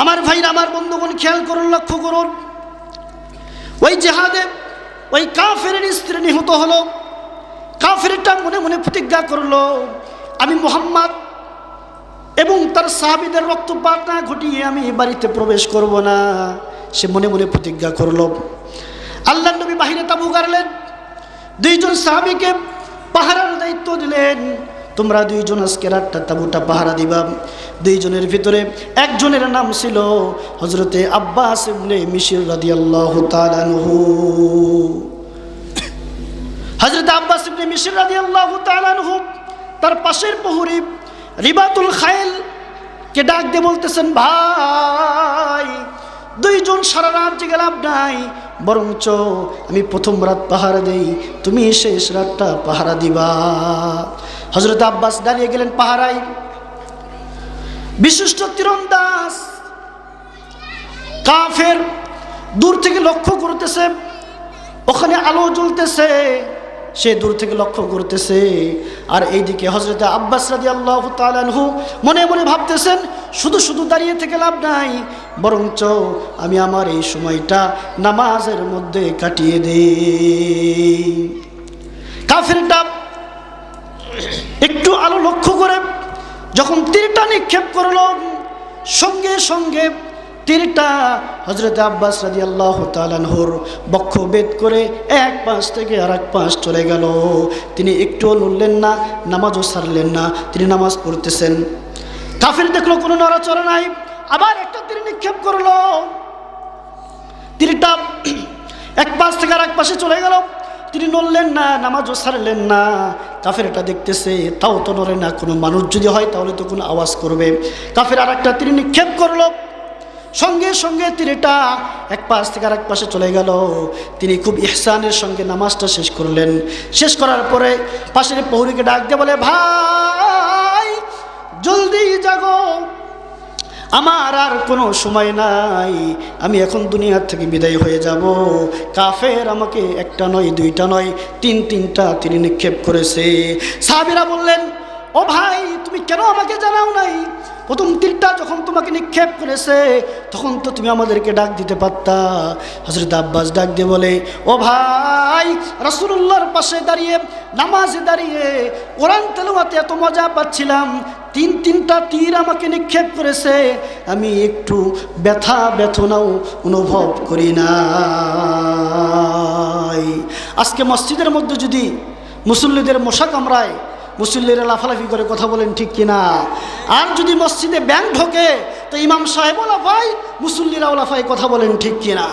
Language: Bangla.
আমার ভাইরা, আমার বন্ধুগণ, খেয়াল করুন, লক্ষ্য করুন। ওই জেহাদে ওই কাফের স্ত্রী নিহত হলো। কাফেরটা মনে মনে প্রতিজ্ঞা করল, আমি মোহাম্মদ এবং তার সাহাবিদের রক্তপাত না ঘটিয়ে আমি বাড়িতে প্রবেশ করব না। সে মনে মনে প্রতিজ্ঞা করল। আল্লাহ নবী বাহিরে তাবু গাড়লেন। দুইজন সাহাবিকে পাহারার দায়িত্ব দিলেন। তোমরা দুইজন আজকে রাতটা তাবুটা পাহারা দিবা। দুইজনের ভিতরে একজনের নাম ছিল হজরতে আব্বাস ইবনে মিশির রাদিয়াল্লাহু তাআলা আনহু। হজরত আব্বাস ইবনে মিশির রাদিয়াল্লাহু তাআলা আনহু তার পাশের প্রহরী রিবাতুল খায়েল কে ডাক দিয়ে বলতেছেন, ভাই, দুইজন সারা রাত জেগে লাভ নাই। বরঞ্চ আমি প্রথম রাত পাহারা দেই, তুমি শেষ রাতটা পাহারা দিবা। হজরত আব্বাস দাঁড়িয়ে গেলেন পাহারায়। বিশিষ্ট তীরন্দাস কাফের, দূর থেকে লক্ষ্য করতেছে, ওখানে আলো জ্বলতেছে। সে দূর থেকে লক্ষ্য করতেছে। আর এইদিকে হজরত আব্বাস রাজি আল্লাহ তালানহু মনে মনে ভাবতেছেন, শুধু শুধু দাঁড়িয়ে থেকে লাভ নাই, বরঞ্চ আমি আমার এই সময়টা নামাজের মধ্যে কাটিয়ে দেই। কাফেরটা একটু আলো লক্ষ্য করে, যখন তীরটা নিক্ষেপ করল, সঙ্গে সঙ্গে তীরটা হজরত আব্বাস রাজি আল্লাহ তালানহর বক্ষ বেদ করে এক পাশ থেকে আর এক পাশ চলে গেল। তিনি একটুও নড়লেন না, নামাজও সারলেন না, তিনি নামাজ পড়তেছেন। কাফির দেখল, কোনো নড়াচড়া নাই, আবার একটা তীর নিক্ষেপ করল। তীরটা এক পাশ থেকে আর এক পাশে চলে গেল। তিনি নড়লেন না, নামাজও সারলেন না। কাফের এটা দেখতেছে, তাও তো নড়ে না, কোনো মানুষ যদি হয় তাহলে তো কোনো আওয়াজ করবে। কাফের আর একটা তীর নিক্ষেপ করল। সঙ্গে সঙ্গে তিনিটা এক পাশ থেকে আর এক পাশে চলে গেল। তিনি খুব ইহসানের সঙ্গে নামাজটা শেষ করলেন। শেষ করার পরে পাশের পৌরীকে ডাক দিয়ে বলে, ভাই, জলদি জাগো। আমার আর কোনো সময় নাই। আমি এখন দুনিয়ার থেকে বিদায় হয়ে যাব। কাফের আমাকে একটা নয়, দুইটা নয়, তিন তিনটা তিনি নিক্ষেপ করেছে। সাহাবিরা বললেন, ও ভাই, তুমি কেন আমাকে জানাও নাই? প্রথম তীরটা যখন তোমাকে নিক্ষেপ করেছে, তখন তো তুমি আমাদেরকে ডাক দিতে পারতা। হজরত আব্বাস ডাক দিয়ে বলে, ও ভাই রসুল্লাহর পাশে দাঁড়িয়ে, নামাজে দাঁড়িয়ে কোরআন তেলোয়াতে এত মজা পাচ্ছিলাম। তিন তিনটা তীর আমাকে নিক্ষেপ করেছে। আমি একটু ব্যথা ব্যথনাও অনুভব করি না আজকে মসজিদের মধ্যে যদি মুসল্লিদের মশা কামড়ায় মুসল্লিরা লাফালাফি করে কথা বলেন ঠিক কিনা? আর যদি মসজিদে ব্যাংক ঢোকে, তো ইমাম সাহেব লাফাই মুসল্লিরাও লাফাই কথা বলেন ঠিক কিনা?